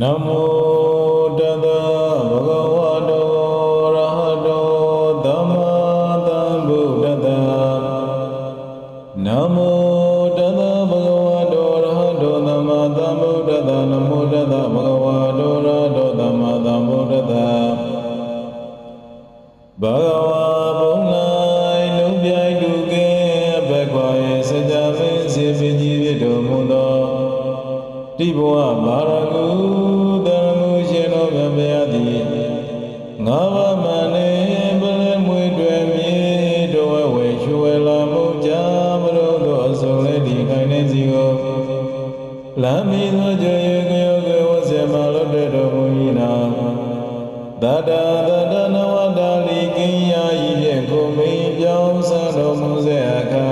NaMo တတတတနဝတလီကိယာဤဖြင့်ကိုမိန်ပြောင်းဆန်းတော်မူစေအခါ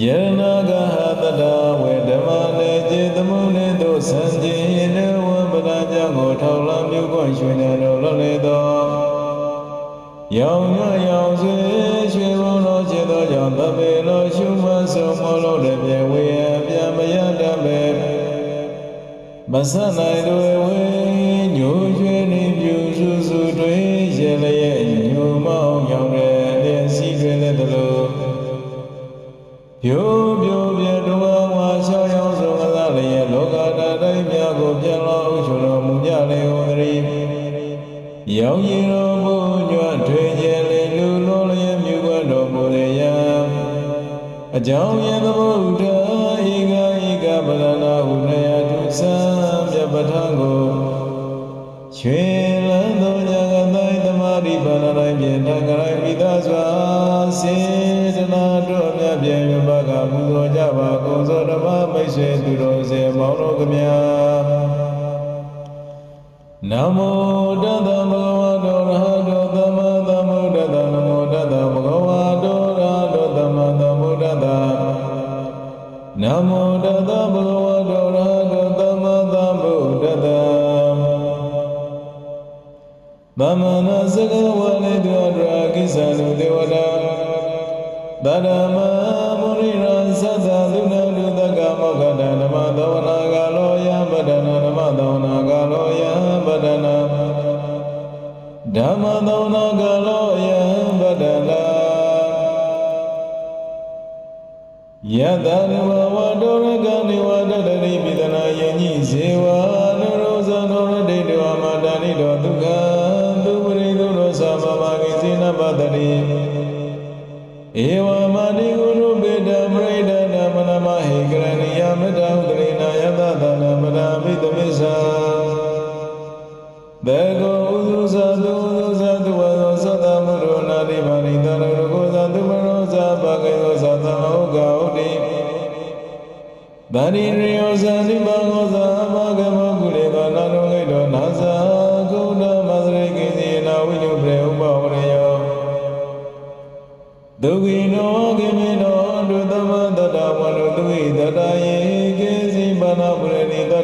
ယရနာကဟတတဝေဓမ္မနေจิตသမှုနေသို့ဆန်းခြင်းနေဝံပဒကြောင့်ကိုထောက်လံမြုပ်ကွရွှင်နေတော်လွတ်လေသောယောင်ညွယောင်စွေရွှေဘုံတော်จิตတော်ကြောင့်တပေလိုရှုမဆုံးမလို့တဲ့ပြေဝေယပြမယတတ်ပေမဆနိုင်တို့ဝေညို အကြောင်းရသဗုဒ္ဓဧကဧကပလနာဟုနယတုသံမြပထံကိုရွှေလန်းသောဉာဏ်တိုင်းသမာဓိပါဏတိုင်းဖြင့်တန်ခရိုင်မိသားစွာစေတနာတော်မြတ်ပြေမြတ်ကပူဇော်ကြပါကုန်သောဓမ္မမိတ်ဆွေသူတော်စေမောင်တော်ကမြနမောတတ္တမ بمنازل الوالد والراكز الود ولا بلا ما مريرا سدادنا لذاك مغدا نما دونا قالوا يا بدنا نما دونا قالوا يا بدنا دما دونا قالوا يا بدنا يا ذا الوالد والراكز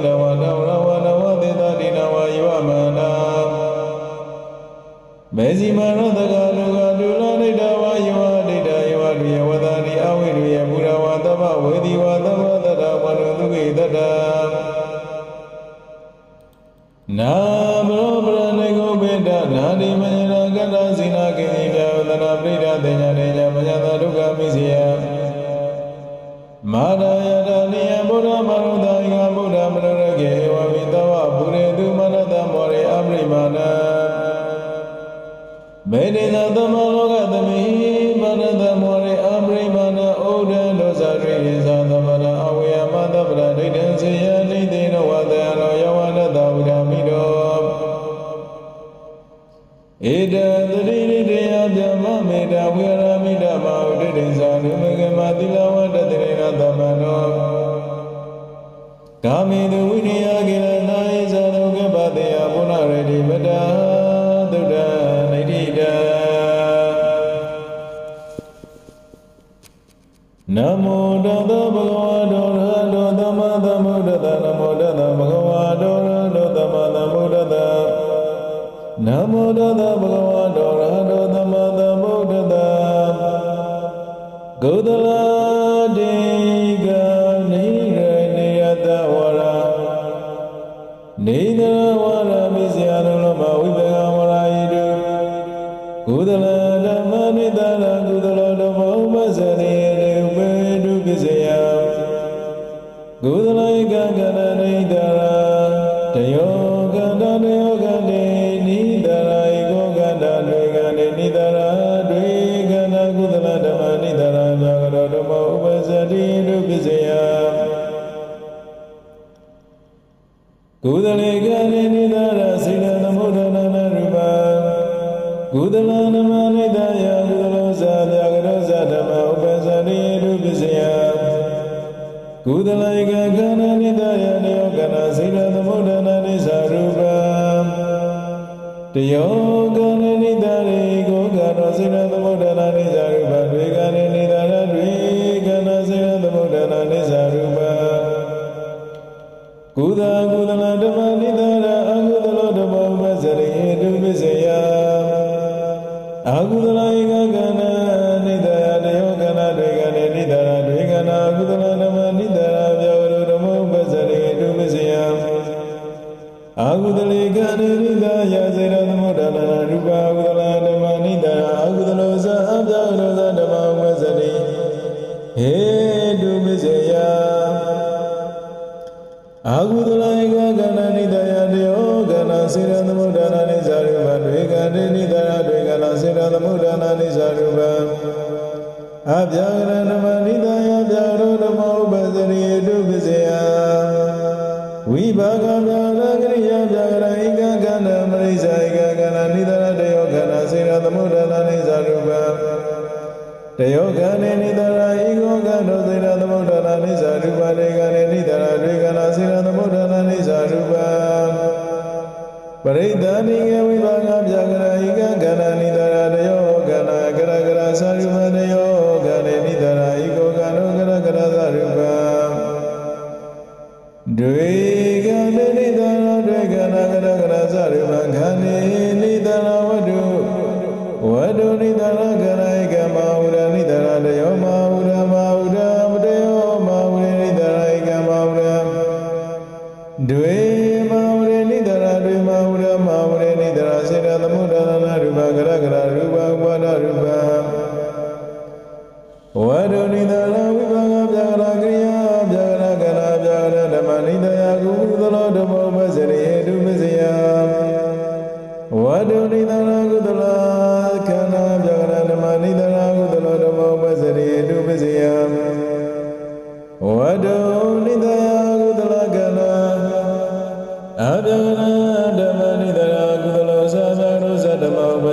ولولا ولولا ولولا သီလဝတ္တတိရသမဏောဂာမေတဝိရိယ အာဟုတလေကန္တိသာယစေရသမုဒ္ဒနာရူပဝ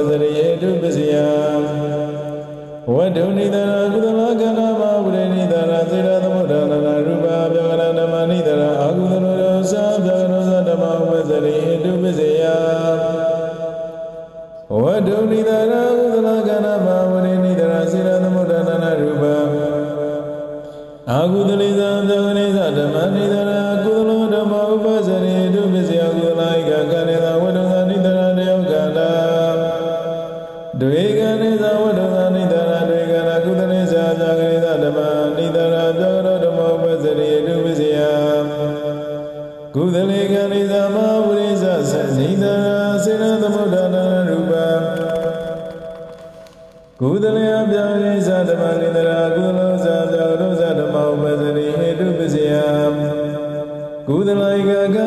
စရိယေတုပစ္စယဝတ္တုနိဒရာကုသမကနာမဝိရဏိဒရာစေရသ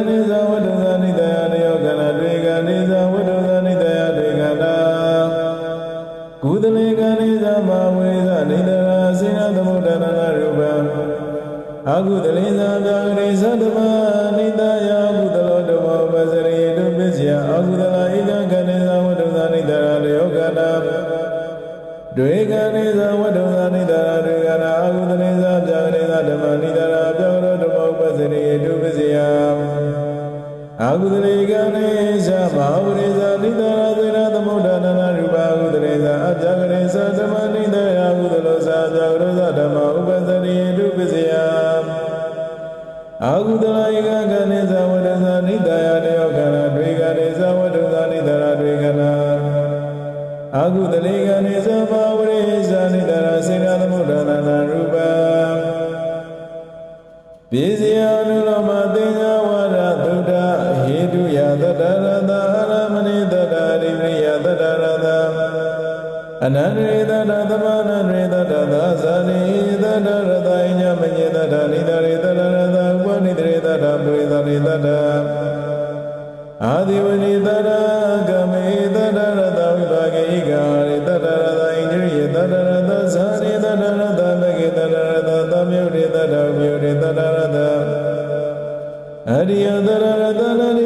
နိသဝတ္တသနိတယနယောကနာတွေကနေသဝတ္တသနိတယတွေကနာကုသလေကနေသမဝေသနိတရာစေနသမုဒ္ဒနာရူပံအကုသလေသာသာကရေ ပိစီယနုလောမသင်္ဃဝရသုဒ္ဓဟိတုယသတ္တရတအရမဏိသတ္တရိရိယသတ္တရတအနန္တရိသတ္တသမနန္တရိသတ္တသာဇာနိသတ္တရတအညမညေသတ္တနိတရိသတ္တရတဥပနိတရိသတ္တပုရိသရိသတ္တအာဒီဝနိသတ္တကမေသတ္တရတဝိပါကေကာရ အရိ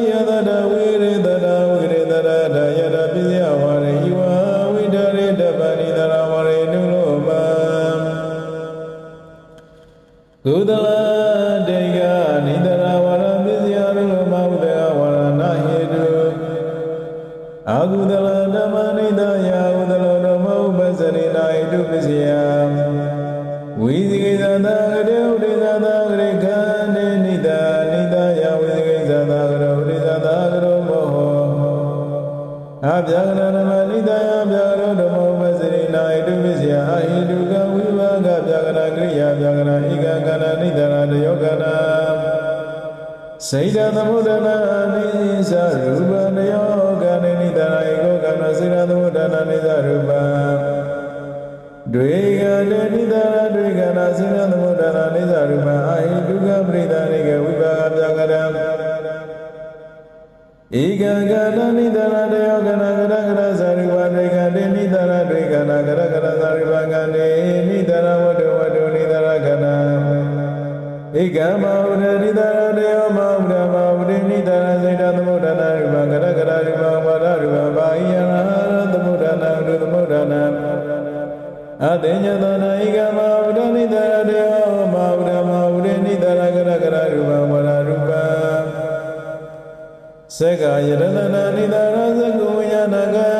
ဗျာကရဏမနိတယဗျာကရောဓမ္မဥပစရိနာဟေတုပိစီယအဟိတုကဝိဘာကဗျာကရကရိယာဗျာကရဣကကနာနိတရတယောကနာစေတသမုဒ္ဒနာနိသရူပနယောကနိနိတရဧကောကနာစေတသမုဒ္ဒနာနိသရူပတွေကတေနိတရတွေကနာစေတသမုဒ္ဒနာနိသရူပအာဟိတုကပရိသနိကဝိပါကဗျာကရ ဧကကနာနိတရတယောကနာကရကရသရူပတွေကတေနိတရတွေကနာကရကရသရူပကနေနိတရဝတ္တဝတ္တနိတရကနာဧကမဝရဏိတရတေယောမဝရမဝရိနိတရစေတသမုဒ္ဒနာရူပကရကရရူပဝရရူပဘာယနာသမုဒ္ဒနာရူသမုဒ္ဒနာအတေညတနာဧကမဝရဏိတရတေယော သက္ကာယတနာနိတရသကုဝိညာဏကာ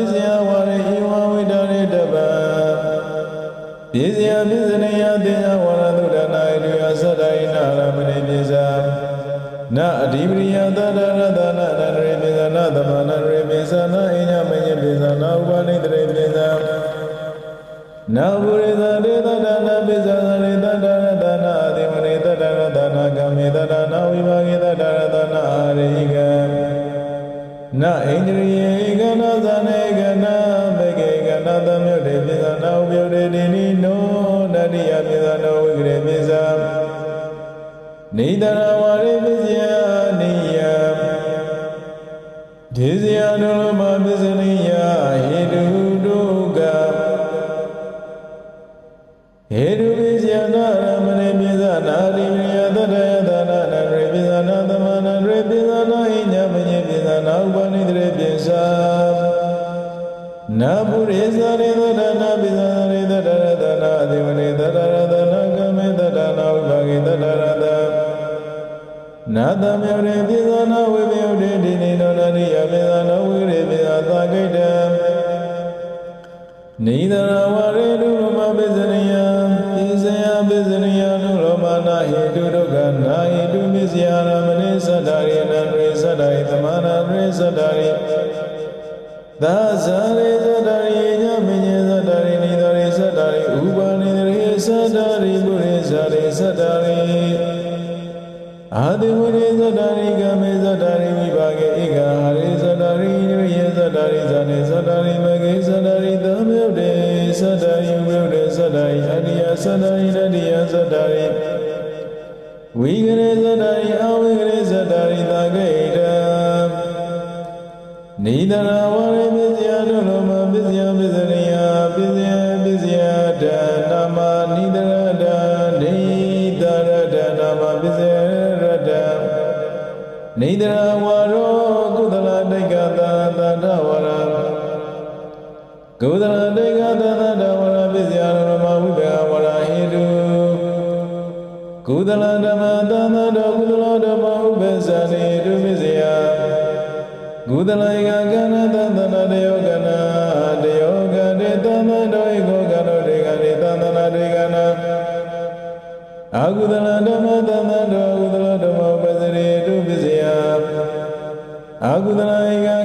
ပစ္စယဝရေဧဝဝိတရေတပံပစ္စယပစ္စနိယတေယဝရသုဒနာဣတုယသတ္တိနာရမဏိပစ္စနအဓိပရိယသတ္တရတနာနရေပစ္စနသမနရေပစ္စနအိညမညပစ္စနဥပနိတရေပစ္စနာဘုရေသတေတတနာပစ္စသရေတတရတနာအတိမရေတတရတနာကမေတတနာဝိပါကေတတရတနာအာရိကနဣန္ဒြိယေ တရဝရေပိစယနိယဒေဇယနုလမပစ္စနိယဟေတုဒုက္ခဟေတုပိစယနာရမဏိပိသနာရိမယတတယတနာနရေပိသနာသမနရေပိသနာဣညမညေပိသနာဥပနိတရေပိသနာပုရိသရေသတနာပိသရေသတရတနာအတိ နာတမေရေပိသနာဝိပယုတေတိနိနောနရိယပိသနာဝိရေပိသသာဂိတံနေသရဝရေတုမပိစရိယပိစယပိစရိယနုရောမနာဟိတုဒုက္ခနာဟိတုပိစယရမဏိသတ္တရိနန္ရေသတ္တရိသမနာရေသတ္တရိသာဇာရေသတ္တ တိဝရေသတ္တရိကမေသတ္တရိဝိပါကေဧကဟာရိသတ္တရိညေသတ္တရိဇာနေသတ္တရိမဂေသတ္တရိသမေုတေသတ္တရိဝိုတေသတ္တရိအတ္တိယသတ္တရိတတိယသတ္တရိဝိကရေသတ္တရိအဝိကရေသတ္တရိသာဂိတံနိဒရဝရေပစ္စယနုလောမပစ္စယပစ္စရိယပစ္စယပစ္စယ နေတရဝါရောကုသလတိတ်ကသာသတ္တဝရကုသလတိတ်ကသာသတ္တဝရပစ္စယရမဝိပယဝရဟိတုကုသလဓမ္မသာသတ္တကုသလဓမ္မဥပ္ပဇာနေတုပစ္စယကုသလဧကကဏသသနာတယောကနာတယောကတေသမ္မတောဧကောကနောတေကတေသန္တနာတေကနာအာကုသလဓမ္မသာ Buddha Naya.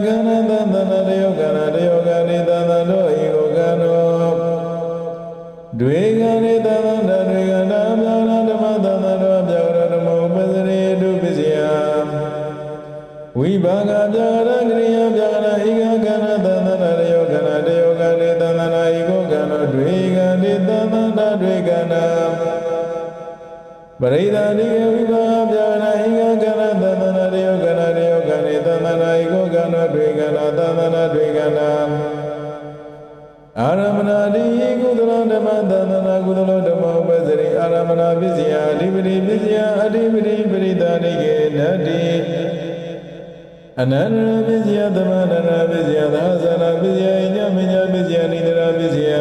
အနန္တပစ္စယသမန္တနာပစ္စယသာသနာပစ္စယအညမညပစ္စယနိဒရာပစ္စယ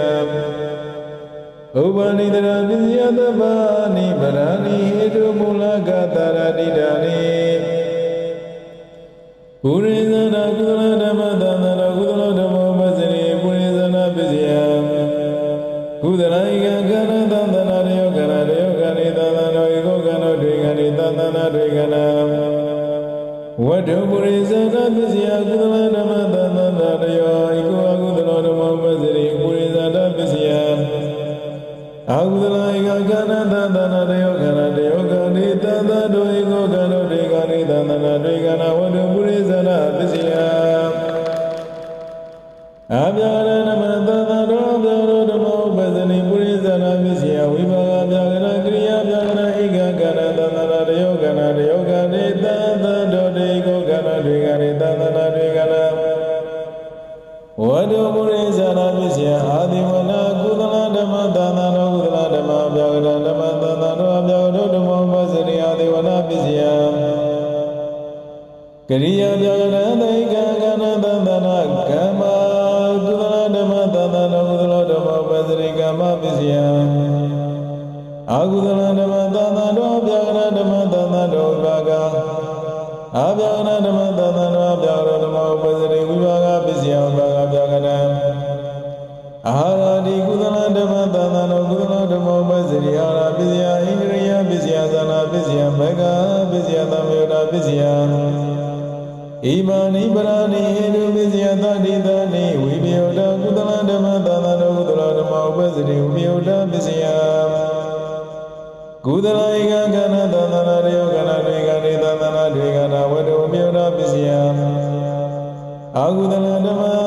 ဥပ္ပနိဒရာပစ္စယသဗ္ဗနိဗ္ဗာနိဟိတုမူလကတာရဏိဒာနိပုရိသနာကုလဓမ္မ وَدُبُرِزَتَ بِسِيَا كُدْلَنَ مَدَنَدَ يَا أَغُدْلَ إِغَا كَنَدَ دَنَدَ يَا ဓမ္မသန္တာတို့အမြောက်တို့ဓမ္မောပစရိယသေဝနာပစ္စယကရိယာမြောက်နသိကကနသန္တာနာကမ္မကုသလဓမ္မသန္တာတို့ကုသလဓမ္မောပစရိကမ္မပစ္စယအာကုသလဓမ္မသန္တာတို့အမြောက်ဓမ္မသန္တာတို့ဝိပါကအမြောက်ဓမ္မသန္တာတို့အမြောက်ဓမ္မောပစရိဝိပါကပစ္စယဝိပါကမြောက်နအာ သန္တာနောကုသလဓမ္မောပစ္စရိဟာရပစ္စယဣန္ဒြိယပစ္စယသနာပစ္စယမဂ္ဂပစ္စယသံယောတာပစ္စယဣမဏိပရဏိဟိတုပစ္စယသတိတနိဝိပယောတကုသလဓမ္မသန္တာနောကုသလဓမ္မောပစ္စရိဝိပယောတပစ္စယကုသလဧကကဏသန္တာရယောကဏတွေကနေသန္တာတွေကနာဝတ္တဝိပယောတပစ္စယအာကုသလဓမ္မ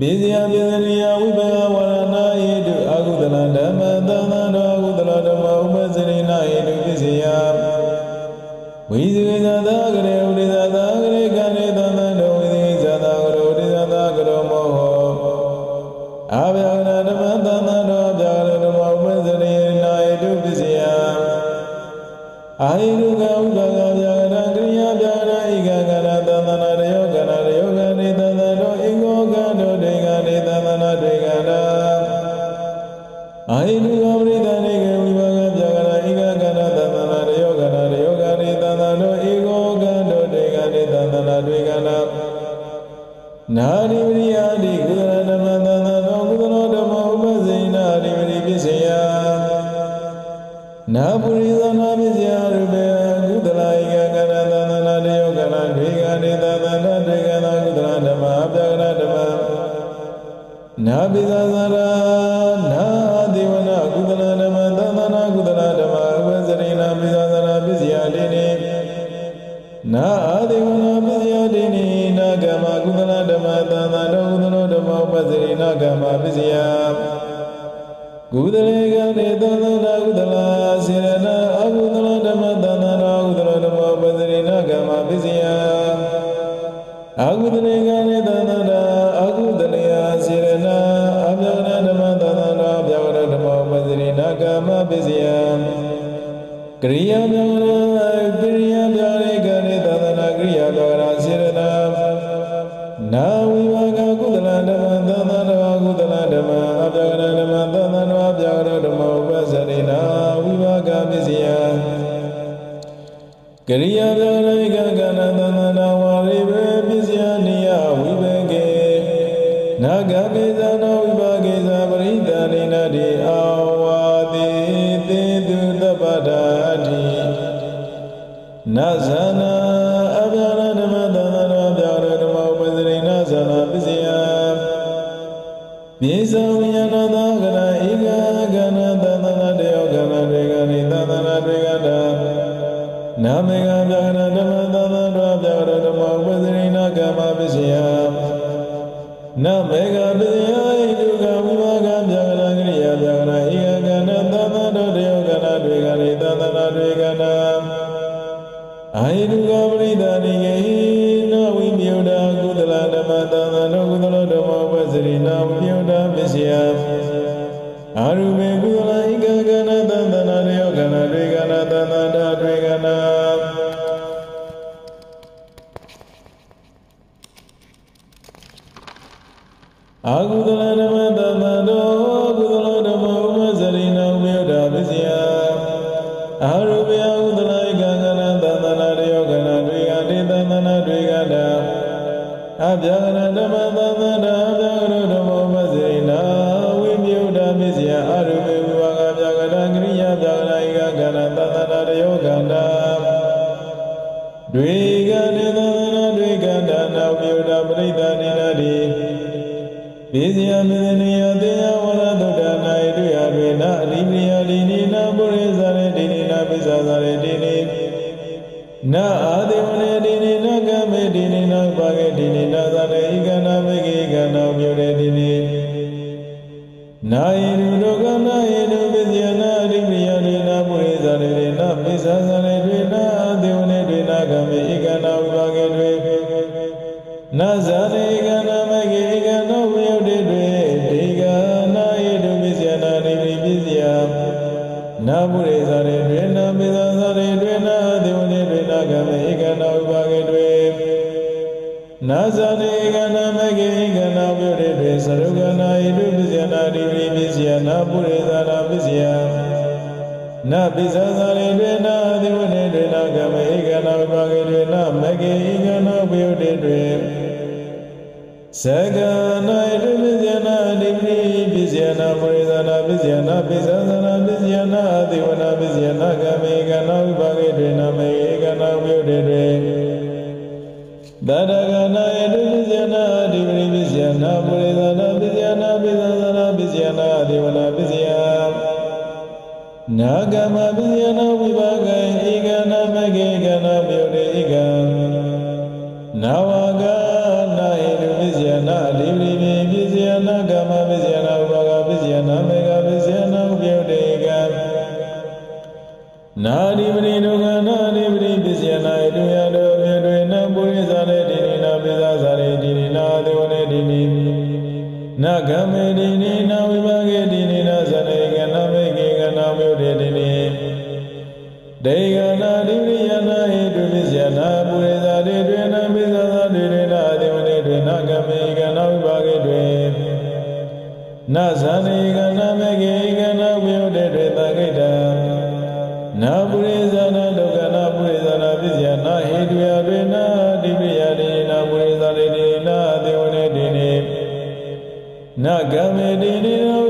بإذ يبذل يا وباب သလဓမ္မသာသနုကုသလဓမ္မဝဇ္ဇရိနာဝိယုဒပစ္စယအာရုမေကုသလ နာအာဒေဝနေဒီနိနာကမေဒီနိနာပါကေဒီနိနာသနေဤကနာမေကေကနာမြုရေဒီနိနာယေရုရောကနာယေရုပစ္စယနာအရိမယရေနာပုရိသရေနာပိစ္ဆသရေတွေနာအာဒေဝနေတွေနာကမေဤကနာဥပါကေတွေနာဇာ နပိဇာဇာရိတေနသေဝနေတေနကမေဧကနာပါကေတေနမကေဧကနာပယုတေတွင်သကနာဣတိပိဇယနာဒိပိပိဇယနာပရိဇာနာပိဇယနာပိဇာဇာနာပိဇယနာသေဝနာပိဇယနာကမေဧကနာဝိပါကေတေနမေဧကနာပယုတေတွင်တတကနာယတုပိဇယနာဒိပိပိဇယနာပရိဇာနာပိဇယနာပိဇာဇာနာပိဇယနာသေဝနာပိဇယ နာဂမပိယနာဝိပါကံဧကနာမကေကနာမြုတ်တေဧကံနာဝ အတိဝနေတွင်နာကမေကနာဝိပါကေတွင်နာသနေကနာမေကေကနာမြုတေတွင်သံခိတံနာပုရိသနာဒုက္ခနာပုရိသနာပစ္စယနာဟိတုယတွင်နာဒိရိယတေနာပုရိသတေတိနာအတိဝနေတိနိနဂမေတိနိနောဝေတိ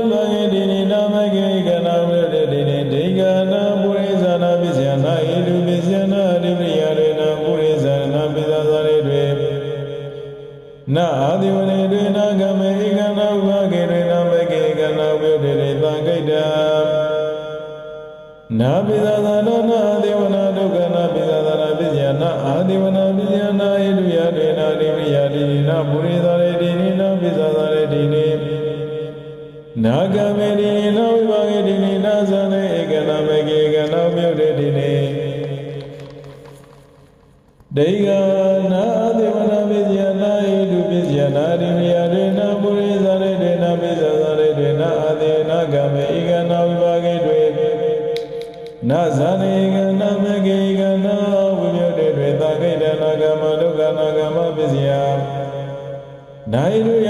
ဒိဂနာဒေဝနာပိစယနာဣတုပိစယနာရိမယတေနာပုရိသရေတေနာပိသသရေတေနာအတေနာဂမေဧကနာဝိပါကေတွေနာဇာနေကနာမေကေကနာဝိမြုတ်တေတွေသာခိတနာဂမဒုက္ခနာဂမပိစယနာယိယ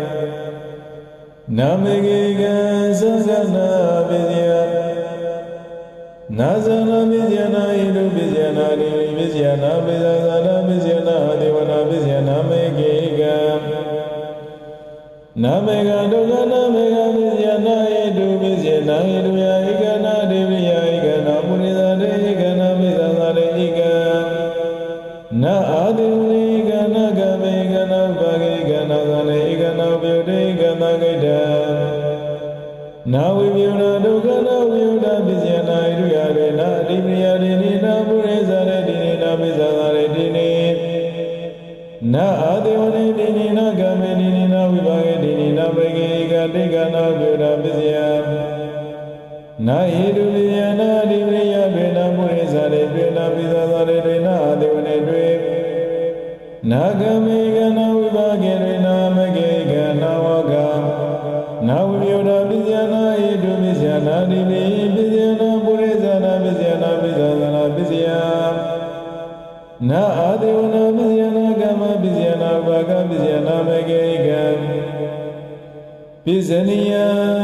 နိနာမေကေကနာဝိရေဒီနိတရကနာဝိပါကပစ္စယနာဣတုပစ္စယနာဒီရိယနာမတိပစ္စယနာပုရိသနာပစ္စယနာပစ္စသနာပစ္စယနာဒေဝနာပစ္စယနာဂမေဧကနာမေကေကနာမြုတေတွေ့သကိတံနာဇာနာဒုက္ခနာဇာနာပစ္စယနာဣတိယကနာနိဝိယကနာပစ္စသတေဣကနာအတိဝနေကနာမေကေကသဇနာပစ္စယနာဇာနာပစ္စယနာဣတုပစ္စယနာနိဝိပစ္စယနာပစ္စသနာပစ္စယနာအတိဝနာပစ္စယနာမေကေကနာမေကဒုက္ခနာမေကပစ္စယနာဣတုပစ္စယနာဣတုယဧကနာဒေဝိယဧကနာပုရိသတေဧကနာပိသသာတေဧကနာအာတိဝိဧကနာကမေဧကနာဥပါကေဧကနာသနေဧကနာပြု တေဧကနာဂိတံနာဝိပယနာဒုက္ခနာဝိယနာပစ္စယနာဣတုယရေနာအတိပရိယတိနိနာပုရိသရေတိနိနာပိသသာရေတိနိနာအာတိဝနေတိနိနာကမေတိနိနာဝိပါကေတိနိနာဘေကေဧကတိကနာပြုတာပစ္စယနာဟိတုပိယနာအတိပရိယဘေနာပုရိသရေပြေနာပိသသာရေတေနာအာတိဝနေတွေနာဂမေ က